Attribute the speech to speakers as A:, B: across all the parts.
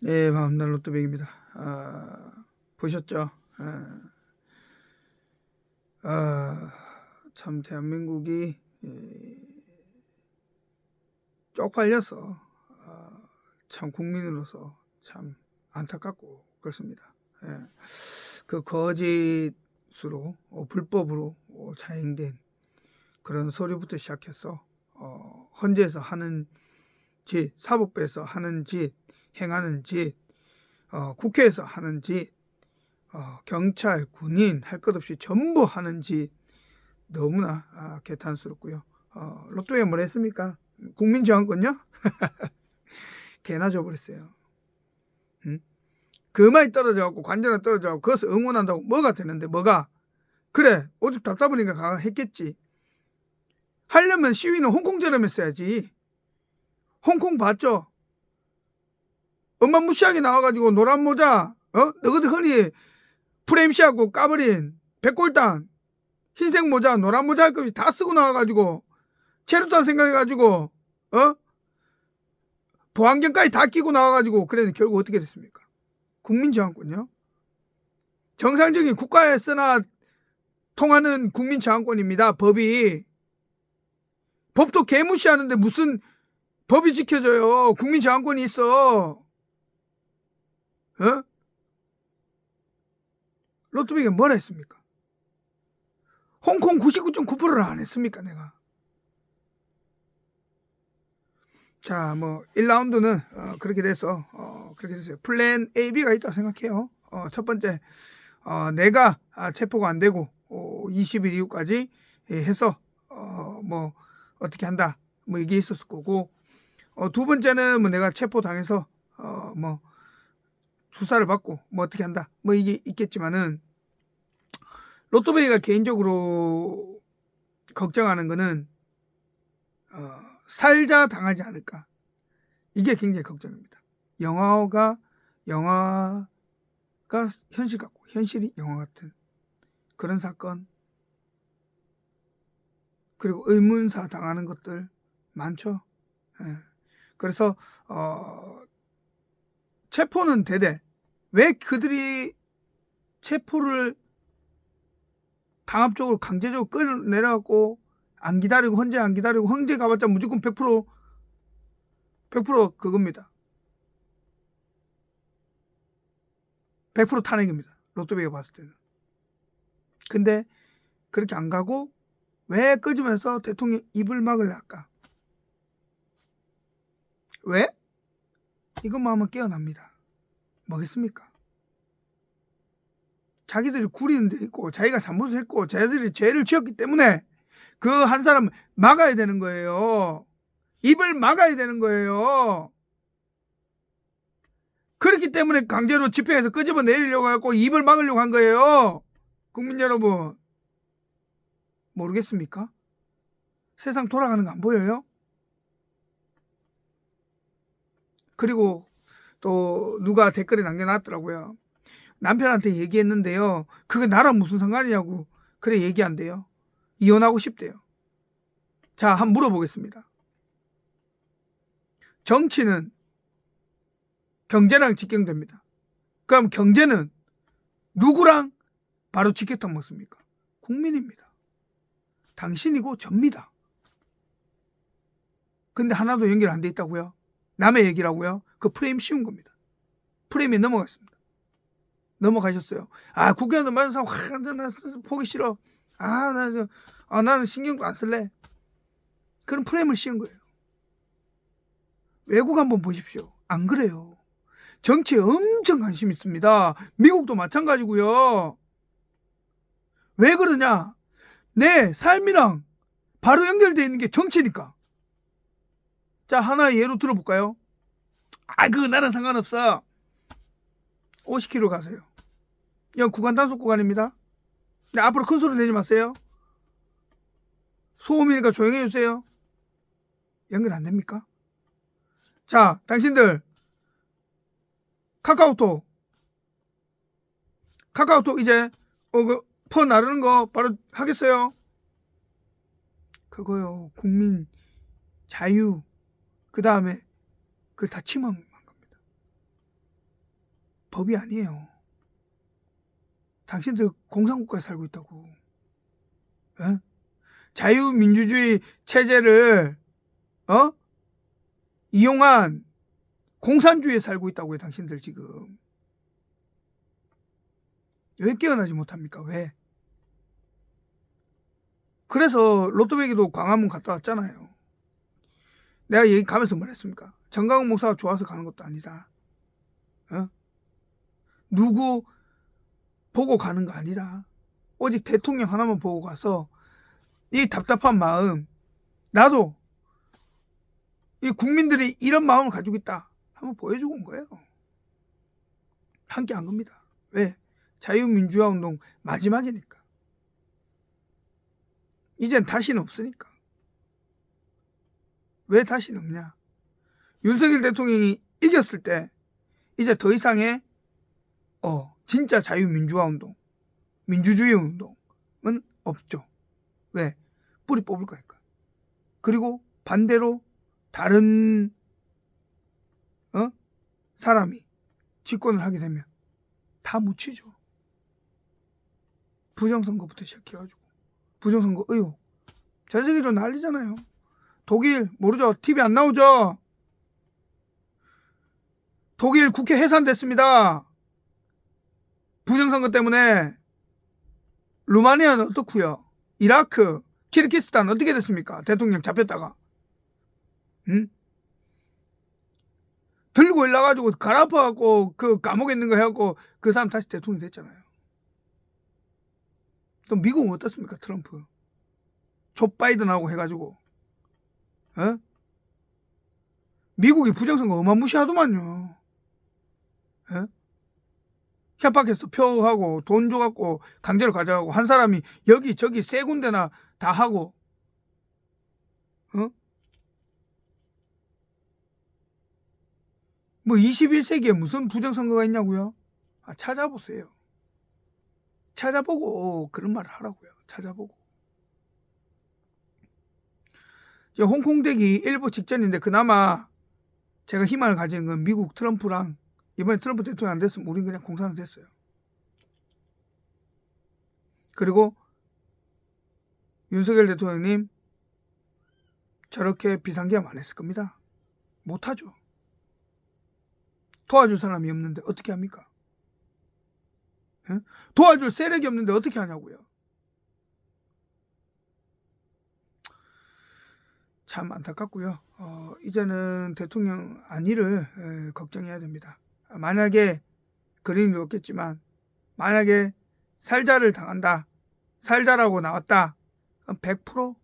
A: 네, 밤날 로또백입니다. 아, 보셨죠? 아, 아, 참 대한민국이 에, 쪽팔려서 아, 참 국민으로서 참 안타깝고 그렇습니다. 예. 그 거짓으로 어, 불법으로 어, 자행된 그런 서류부터 시작해서 어, 헌재에서 하는 짓, 사법부에서 하는 짓, 행하는 짓, 어, 국회에서 하는 짓, 어, 경찰, 군인 할 것 없이 전부 하는 짓 너무나 아, 개탄스럽고요. 어, 로또에 뭘 했습니까? 국민 저항권요? 개나 줘버렸어요. 응? 그만이 떨어져갖고 관절이 떨어져갖고 그것을 응원한다고 뭐가 되는데 뭐가? 그래 오죽 답답하니까 가 했겠지. 하려면 시위는 홍콩처럼 했어야지. 홍콩 봤죠? 엄마 무시하게 나와가지고 노란 모자, 어? 너희들 흔히 프레임시하고 까버린 백골단, 흰색 모자, 노란 모자 할것 없이 다 쓰고 나와가지고, 체류탄 생각해가지고, 어? 보안경까지 다 끼고 나와가지고, 그래 결국 어떻게 됐습니까? 국민 저항권요? 정상적인 국가에서나 통하는 국민 저항권입니다, 법이. 법도 개무시하는데 무슨 법이 지켜져요. 국민 저항권이 있어. 어? 로또백이 뭘 했습니까? 홍콩 99.9%를 안 했습니까, 내가? 자, 뭐 1라운드는 어, 그렇게 돼서 어, 그렇게 됐어요. 플랜 A, B가 있다고 생각해요. 어, 첫 번째, 어, 내가 아, 체포가 안 되고 어, 20일 이후까지 예, 해서 어, 뭐 어떻게 한다, 뭐 이게 있었을 거고, 어, 두 번째는 뭐 내가 체포 당해서 어, 뭐 주사를 받고 뭐 어떻게 한다, 뭐 이게 있겠지만은 로또베이가 개인적으로 걱정하는 거는 어, 살자 당하지 않을까 이게 굉장히 걱정입니다. 영화가 영화가 현실 같고 현실이 영화 같은 그런 사건 그리고 의문사 당하는 것들 많죠. 예. 그래서 어, 체포는 되되 왜 그들이 체포를 강압적으로 강제적으로 끌어내려갖고 안 기다리고 헌재 안 기다리고 헌재 가봤자 무조건 100% 100% 그겁니다. 100% 탄핵입니다. 로또비가 봤을 때는. 근데 그렇게 안 가고 왜 끄집어내서 대통령 입을 막을래 할까? 왜? 이것만 하면 깨어납니다. 뭐겠습니까? 자기들이 구리는 데 있고 자기가 잘못을 했고 자기들이 죄를 지었기 때문에 그 한 사람 막아야 되는 거예요. 입을 막아야 되는 거예요. 그렇기 때문에 강제로 집회에서 끄집어 내리려고 하고 입을 막으려고 한 거예요. 국민 여러분. 모르겠습니까? 세상 돌아가는 거 안 보여요? 그리고 또 누가 댓글에 남겨놨더라고요. 남편한테 얘기했는데요. 그게 나랑 무슨 상관이냐고. 그래 얘기한대요. 이혼하고 싶대요. 자, 한번 물어보겠습니다. 정치는 경제랑 직경됩니다. 그럼 경제는 누구랑 바로 직격탄 먹습니까? 국민입니다. 당신이고 접니다. 근데 하나도 연결 안 돼 있다고요? 남의 얘기라고요? 그 프레임 씌운 겁니다. 프레임에 넘어갔습니다. 넘어가셨어요. 아, 국회의원 많은 사람, 와, 나 보기 싫어. 아, 나, 저, 아, 나는 신경도 안 쓸래. 그런 프레임을 씌운 거예요. 외국 한번 보십시오. 안 그래요. 정치에 엄청 관심 있습니다. 미국도 마찬가지고요. 왜 그러냐? 내 삶이랑 바로 연결되어 있는 게 정치니까. 자, 하나 예로 들어볼까요? 아, 그거 나랑 상관없어. 50km 가세요. 여 구간 단속 구간입니다. 네, 앞으로 큰 소리 내지 마세요. 소음이니까 조용히 해주세요. 연결 안 됩니까? 자, 당신들 카카오톡 카카오톡 이제 어, 그퍼 나르는 거 바로 하겠어요. 그거요. 국민 자유 그 다음에 그다 침범한 겁니다. 법이 아니에요. 당신들 공산국가에 살고 있다고. 에? 자유민주주의 체제를 어? 이용한 공산주의에 살고 있다고요, 당신들 지금. 왜 깨어나지 못합니까? 왜? 그래서 로또배기도 광화문 갔다 왔잖아요. 내가 얘기 가면서 뭐랬습니까? 정강훈 목사가 좋아서 가는 것도 아니다. 어? 누구 보고 가는 거 아니다. 오직 대통령 하나만 보고 가서 이 답답한 마음, 나도 이 국민들이 이런 마음을 가지고 있다. 한번 보여주고 온 거예요. 함께 한 겁니다. 왜? 자유민주화 운동 마지막이니까. 이젠 다시는 없으니까. 왜 다시는 없냐? 윤석열 대통령이 이겼을 때 이제 더 이상의 어 진짜 자유민주화 운동, 민주주의 운동은 없죠. 왜? 뿌리 뽑을 거니까. 그리고 반대로 다른 어 사람이 집권을 하게 되면 다 묻히죠. 부정선거부터 시작해가지고 부정선거 의혹 전 세계적으로 난리잖아요. 독일 모르죠? TV 안 나오죠? 독일 국회 해산됐습니다. 부정선거 때문에 루마니아는 어떻고요? 이라크, 키르기스탄 어떻게 됐습니까? 대통령 잡혔다가 응? 들고 일나가지고 갈아퍼갖고 그 감옥에 있는 거 해갖고 그 사람 다시 대통령 됐잖아요. 또 미국은 어떻습니까? 트럼프. 조 바이든하고 해가지고 어? 미국이 부정선거 어마무시하더만요. 어? 협박해서 표하고 돈 줘갖고 강제로 가져가고 한 사람이 여기 저기 세 군데나 다 하고 어? 뭐 21세기에 무슨 부정선거가 있냐고요? 아, 찾아보세요. 찾아보고 그런 말을 하라고요. 찾아보고. 홍콩 대기 일부 직전인데 그나마 제가 희망을 가지는 건 미국 트럼프랑 이번에 트럼프 대통령 안 됐으면 우린 그냥 공산화 됐어요. 그리고 윤석열 대통령님 저렇게 비상계엄 안 했을 겁니다. 못하죠. 도와줄 사람이 없는데 어떻게 합니까? 에? 도와줄 세력이 없는데 어떻게 하냐고요. 참 안타깝고요. 어, 이제는 대통령 안위를 에, 걱정해야 됩니다. 만약에 그린이 없겠지만 만약에 살자를 당한다. 살자라고 나왔다. 그럼 100%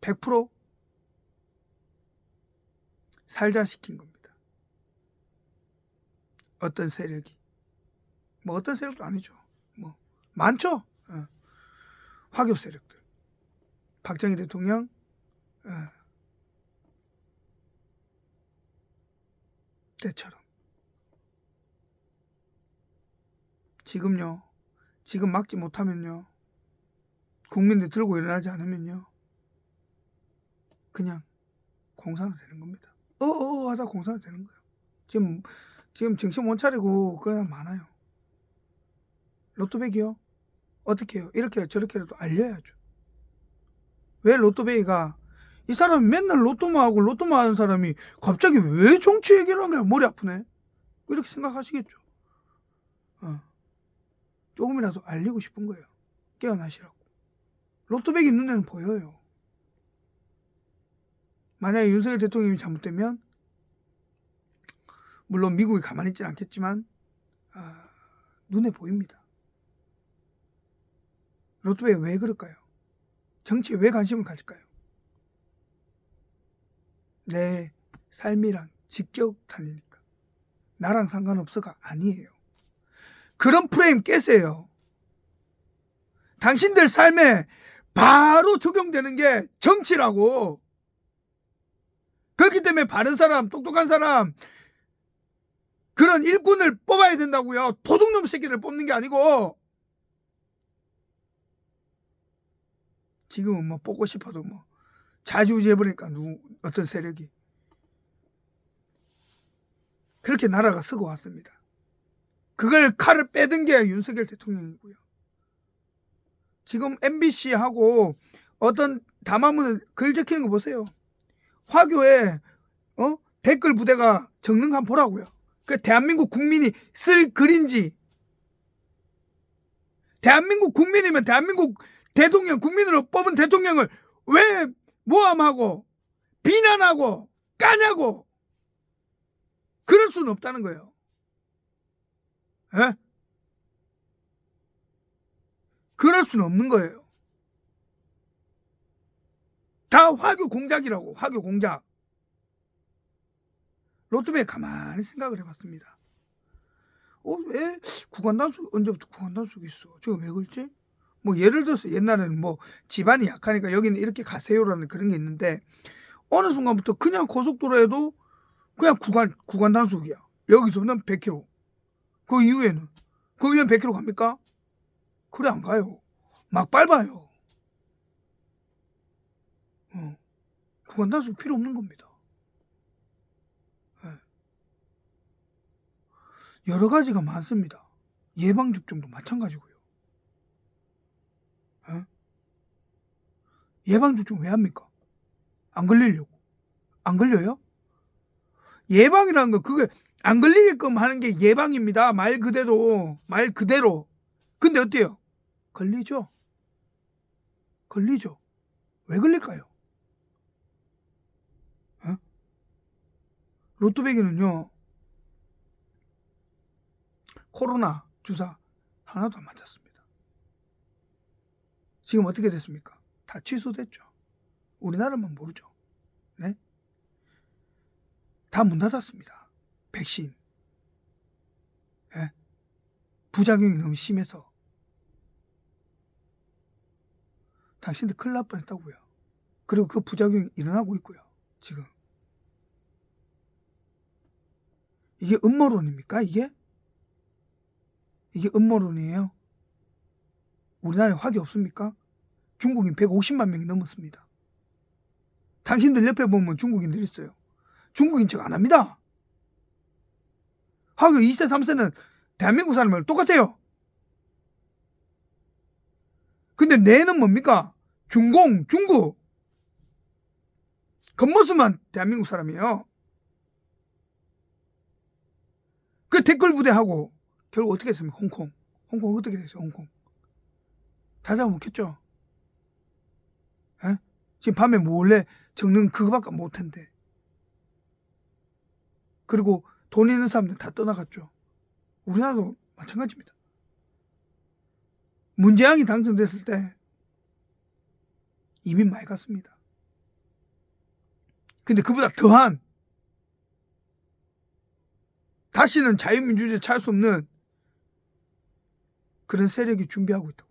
A: 100% 살자 시킨 겁니다. 어떤 세력이 뭐 어떤 세력도 아니죠. 뭐 많죠. 어. 화교 세력들. 박정희 대통령 어. 때처럼 지금요. 지금 막지 못하면요. 국민들 들고 일어나지 않으면요. 그냥 공산화 되는 겁니다. 어어 하다 공산화 되는 거예요. 지금 지금 정신 못 차리고 그냥 많아요. 로또백이요? 어떻게 해요? 이렇게 저렇게라도 알려야죠. 왜 로또베이가 이 사람이 맨날 로또만 하고 로또만 하는 사람이 갑자기 왜 정치 얘기를 하는 거야? 머리 아프네. 이렇게 생각하시겠죠. 어. 조금이라도 알리고 싶은 거예요. 깨어나시라고. 로또백이 눈에는 보여요. 만약에 윤석열 대통령이 잘못되면 물론 미국이 가만히 있지는 않겠지만 아, 눈에 보입니다. 로또백 왜 그럴까요? 정치에 왜 관심을 가질까요? 내 삶이란 직격탄이니까. 나랑 상관없어가 아니에요. 그런 프레임 깨세요. 당신들 삶에 바로 적용되는 게 정치라고. 그렇기 때문에 바른 사람, 똑똑한 사람, 그런 일꾼을 뽑아야 된다고요. 도둑놈 새끼를 뽑는 게 아니고. 지금은 뭐 뽑고 싶어도 뭐 자주우지 해버리니까 누구 어떤 세력이 그렇게 나라가 쓰고 왔습니다. 그걸 칼을 빼든 게 윤석열 대통령이고요. 지금 MBC하고 어떤 담화문을 글 적히는 거 보세요. 화교에 어? 댓글 부대가 적는 거 한번 보라고요. 그 대한민국 국민이 쓸 글인지 대한민국 국민이면 대한민국 대통령 국민으로 뽑은 대통령을 왜 모함하고 비난하고 까냐고 그럴 수는 없다는 거예요. 에? 그럴 수는 없는 거예요. 다 화교 공작이라고 화교 공작. 로또에 가만히 생각을 해봤습니다. 어, 왜 구간단속 언제부터 구간단속이 있어? 저거 왜 그렇지? 뭐 예를 들어서 옛날에는 뭐 집안이 약하니까 여기는 이렇게 가세요라는 그런 게 있는데 어느 순간부터 그냥 고속도로에도 그냥 구간 구간 단속이야. 여기서는 100km. 그 이후에는 그 이후에 100km 갑니까? 그래 안 가요. 막 밟아요. 어. 구간 단속 필요 없는 겁니다. 예. 여러 가지가 많습니다. 예방 접종도 마찬가지고요. 예? 예방 접종 왜 합니까? 안 걸리려고. 안 걸려요? 예방이라는 거 그게 안 걸리게끔 하는 게 예방입니다. 말 그대로 말 그대로. 근데 어때요? 걸리죠. 걸리죠. 왜 걸릴까요? 어? 로또배기는요. 코로나 주사 하나도 안 맞았습니다. 지금 어떻게 됐습니까? 다 취소됐죠. 우리나라만 모르죠. 네? 다 문 닫았습니다. 백신. 예? 부작용이 너무 심해서. 당신들 큰일 날 뻔했다고요. 그리고 그 부작용이 일어나고 있고요. 지금. 이게 음모론입니까? 이게? 이게 음모론이에요? 우리나라에 화기 없습니까? 중국인 150만 명이 넘었습니다. 당신들 옆에 보면 중국인들 있어요. 중국인 척 안 합니다. 화교 2세, 3세는 대한민국 사람을 똑같아요. 근데 내는 뭡니까? 중공, 중국. 겉모습만 대한민국 사람이에요. 그 댓글 부대하고 결국 어떻게 됐습니까? 홍콩. 홍콩 어떻게 됐어요? 홍콩. 다 잡아먹혔죠? 에? 지금 밤에 몰래 적는 그거밖에 못한데. 그리고 돈 있는 사람들 다 떠나갔죠. 우리나라도 마찬가지입니다. 문재양이 당선됐을 때 이민 많이 갔습니다. 근데 그보다 더한 다시는 자유민주주의 찾을 수 없는 그런 세력이 준비하고 있다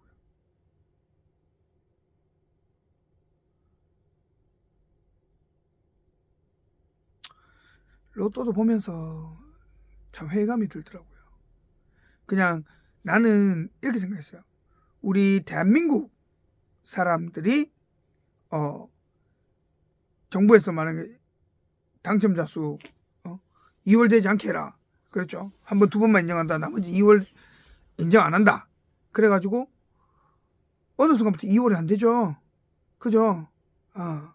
A: 로또도 보면서 참 회의감이 들더라고요. 그냥 나는 이렇게 생각했어요. 우리 대한민국 사람들이 어 정부에서 말하는 당첨자 수 어? 2월 되지 않게 해라. 그렇죠. 한 번 두 번만 인정한다. 나머지 2월 인정 안 한다. 그래가지고 어느 순간부터 2월이 안 되죠. 그죠? 어.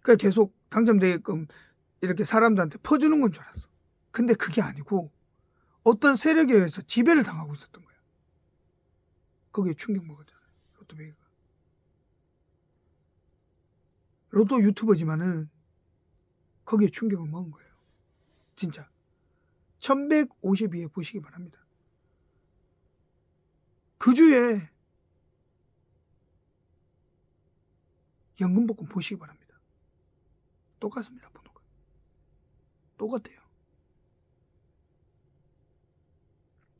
A: 그 계속 당첨되게끔 이렇게 사람들한테 퍼주는 건 줄 알았어. 근데 그게 아니고 어떤 세력에 의해서 지배를 당하고 있었던 거야. 거기에 충격 먹었잖아요. 로또 베이가. 로또 유튜버지만은 거기에 충격을 먹은 거예요. 진짜. 1152회 보시기 바랍니다. 그 주에 연금복권 보시기 바랍니다. 똑같습니다. 똑같아요.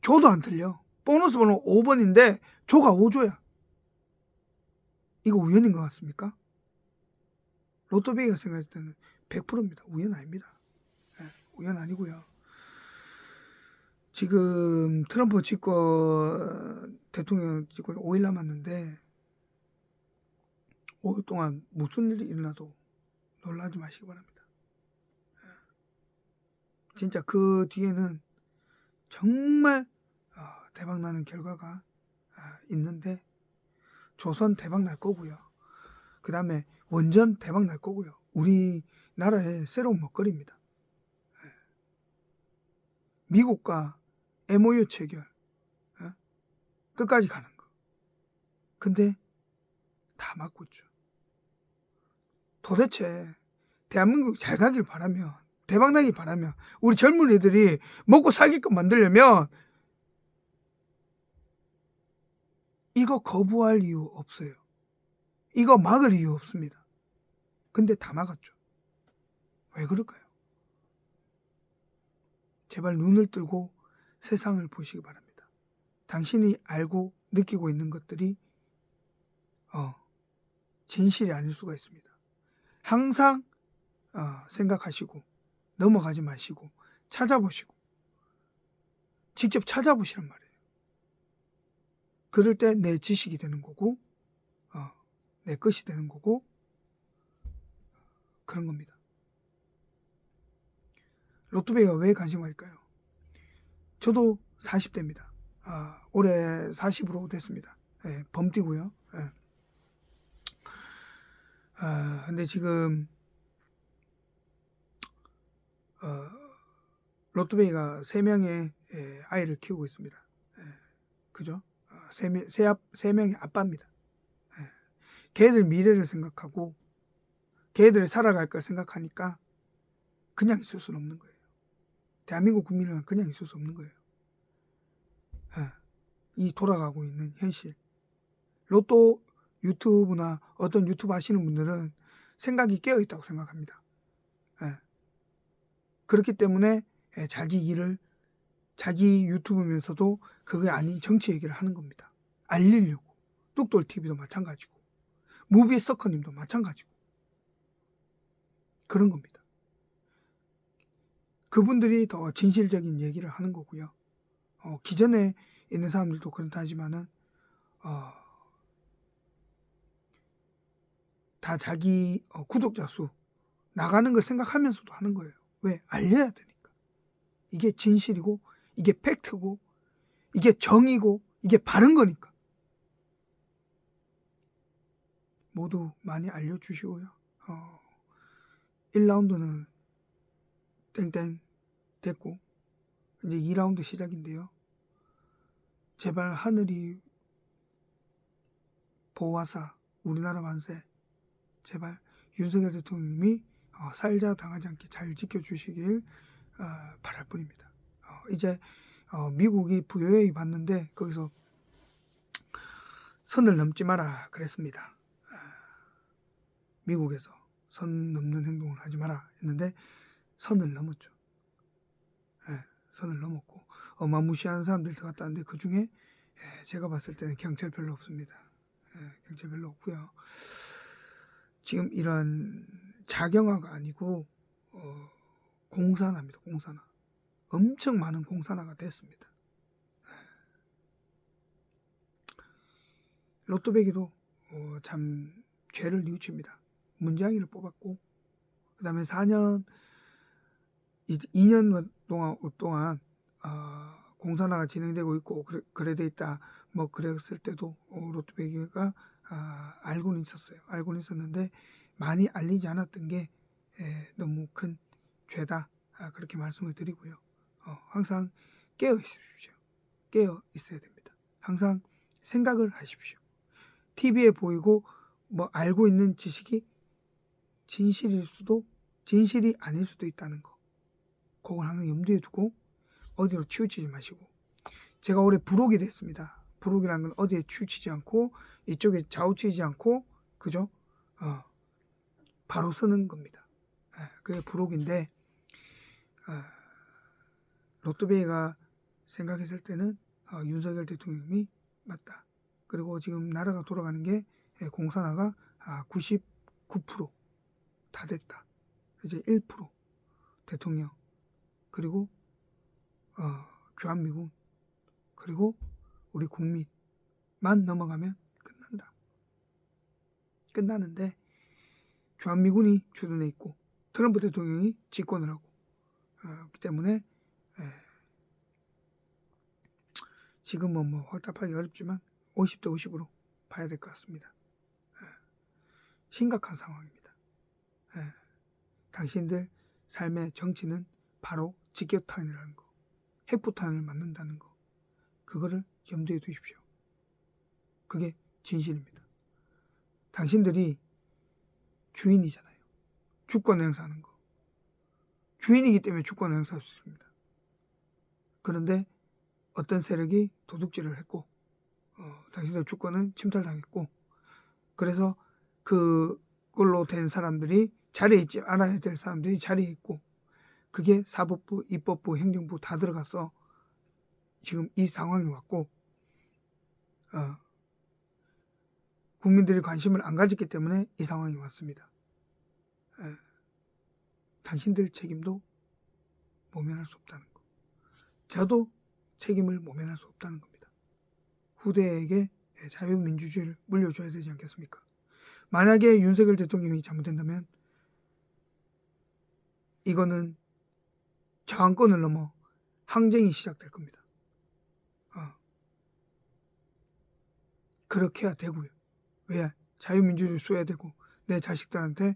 A: 조도 안 틀려. 보너스 번호 5번인데 조가 5조야. 이거 우연인 것 같습니까? 로또베이가 생각했을 때는 100%입니다. 우연 아닙니다. 네, 우연 아니고요. 지금 트럼프 집권 대통령 집권 5일 남았는데 5일 동안 무슨 일이 일어나도 놀라지 마시기 바랍니다. 예. 진짜 그 뒤에는 정말 어, 대박 나는 결과가 아, 있는데 조선 대박 날 거고요. 그 다음에 원전 대박 날 거고요. 우리나라의 새로운 먹거리입니다. 예. 미국과 MOU 체결 예? 끝까지 가는 거. 근데 다 막고 있죠. 도대체 대한민국 잘 가길 바라면 대박 나길 바라면 우리 젊은 애들이 먹고 살게끔 만들려면 이거 거부할 이유 없어요. 이거 막을 이유 없습니다. 근데 다 막았죠. 왜 그럴까요? 제발 눈을 뜨고 세상을 보시기 바랍니다. 당신이 알고 느끼고 있는 것들이 어, 진실이 아닐 수가 있습니다. 항상 어, 생각하시고 넘어가지 마시고 찾아보시고 직접 찾아보시란 말이에요. 그럴 때 내 지식이 되는 거고 어, 내 것이 되는 거고 그런 겁니다. 로또베이가 왜 관심 가질까요? 저도 40대입니다. 아, 올해 40으로 됐습니다. 예, 범띠고요. 예. 아, 근데 지금 어, 로또베이가 3명의 예, 아이를 키우고 있습니다. 예, 그죠? 어, 3명, 3명의 아빠입니다. 예. 걔들 미래를 생각하고 걔들이 살아갈 걸 생각하니까 그냥 있을 수는 없는 거예요. 대한민국 국민은 그냥 있을 수 없는 거예요. 예. 이 돌아가고 있는 현실. 로또 유튜브나 어떤 유튜브 하시는 분들은 생각이 깨어 있다고 생각합니다. 예. 그렇기 때문에 예, 자기 일을 자기 유튜브면서도 그게 아닌 정치 얘기를 하는 겁니다. 알리려고. 뚝돌 TV도 마찬가지고, 무비 서커님도 마찬가지고 그런 겁니다. 그분들이 더 진실적인 얘기를 하는 거고요. 어, 기존에 있는 사람들도 그렇다 하지만은 어, 다 자기 어, 구독자 수 나가는 걸 생각하면서도 하는 거예요. 왜? 알려야 되니까. 이게 진실이고, 이게 팩트고, 이게 정이고, 이게 바른 거니까. 모두 많이 알려주시고요. 어, 1라운드는 땡땡 됐고, 이제 2라운드 시작인데요. 제발 하늘이 보호하사 우리나라 만세 제발 윤석열 대통령님이 어, 살자 당하지 않게 잘 지켜주시길 어, 바랄 뿐입니다. 어, 이제 어, 미국이 부여회의 봤는데 거기서 선을 넘지 마라 그랬습니다. 어, 미국에서 선 넘는 행동을 하지 마라 했는데 선을 넘었죠. 예, 선을 넘었고 어마무시한 사람들이 들어갔다는데 그 중에 예, 제가 봤을 때는 경찰 별로 없습니다. 예, 경찰 별로 없고요. 지금 이런 자경화가 아니고 어, 공산화입니다. 공산화. 엄청 많은 공산화가 됐습니다. 로또배기도 어, 참 죄를 뉘우칩니다. 문재영이를 뽑았고 그 다음에 4년 2년 동안 동안 어, 공산화가 진행되고 있고 그래, 그래 돼 있다 뭐 그랬을 때도 어, 로또배기가 아, 알고는 있었어요. 알고는 있었는데 많이 알리지 않았던 게 에, 너무 큰 죄다 아, 그렇게 말씀을 드리고요. 어, 항상 깨어 있으십시오. 깨어 있어야 됩니다. 항상 생각을 하십시오. TV에 보이고 뭐 알고 있는 지식이 진실일 수도 진실이 아닐 수도 있다는 거. 그걸 항상 염두에 두고 어디로 치우치지 마시고 제가 올해 부록이 됐습니다. 부록이라는 건 어디에 치우치지 않고 이쪽에 좌우치지 않고 그죠? 어, 바로 쓰는 겁니다. 예, 그게 부록인데 어, 로또베이가 생각했을 때는 어, 윤석열 대통령이 맞다. 그리고 지금 나라가 돌아가는 게 예, 공산화가 아, 99%다 됐다. 이제 1% 대통령 그리고 어, 주한미군 그리고 우리 국민만 넘어가면 끝나는데 주한미군이 주둔해 있고 트럼프 대통령이 집권을 하고 어, 그렇기 때문에 예, 지금은 뭐 확답하기 어렵지만 50대 50으로 봐야 될 것 같습니다. 예, 심각한 상황입니다. 예, 당신들 삶의 정치는 바로 직격탄이라는 거, 핵폭탄을 맞는다는 거, 그거를 염두에 두십시오. 그게 진실입니다. 당신들이 주인이잖아요. 주권 행사하는 거. 주인이기 때문에 주권 행사할 수 있습니다. 그런데 어떤 세력이 도둑질을 했고, 어, 당신들 주권은 침탈당했고, 그래서 그걸로 된 사람들이 자리에 있지 않아야 될 사람들이 자리에 있고, 그게 사법부, 입법부, 행정부 다 들어가서 지금 이 상황이 왔고, 어, 국민들이 관심을 안 가졌기 때문에 이 상황이 왔습니다. 예. 당신들 책임도 모면할 수 없다는 거. 저도 책임을 모면할 수 없다는 겁니다. 후대에게 자유민주주의를 물려줘야 되지 않겠습니까? 만약에 윤석열 대통령이 잘못된다면 이거는 저항권을 넘어 항쟁이 시작될 겁니다. 어. 그렇게 해야 되고요. 왜 자유민주주의 써야 되고 내 자식들한테 예,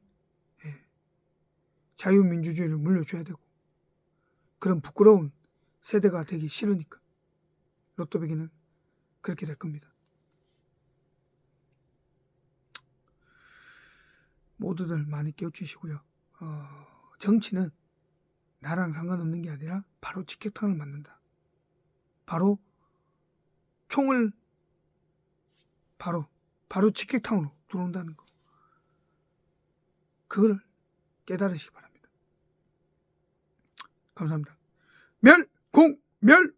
A: 자유민주주의를 물려줘야 되고 그런 부끄러운 세대가 되기 싫으니까 로또배기는 그렇게 될 겁니다. 모두들 많이 깨우치시고요. 어, 정치는 나랑 상관없는 게 아니라 바로 직격탄을 맞는다. 바로 총을 바로 바로 직격탄으로 들어온다는 거. 그걸 깨달으시기 바랍니다. 감사합니다. 멸, 공, 멸!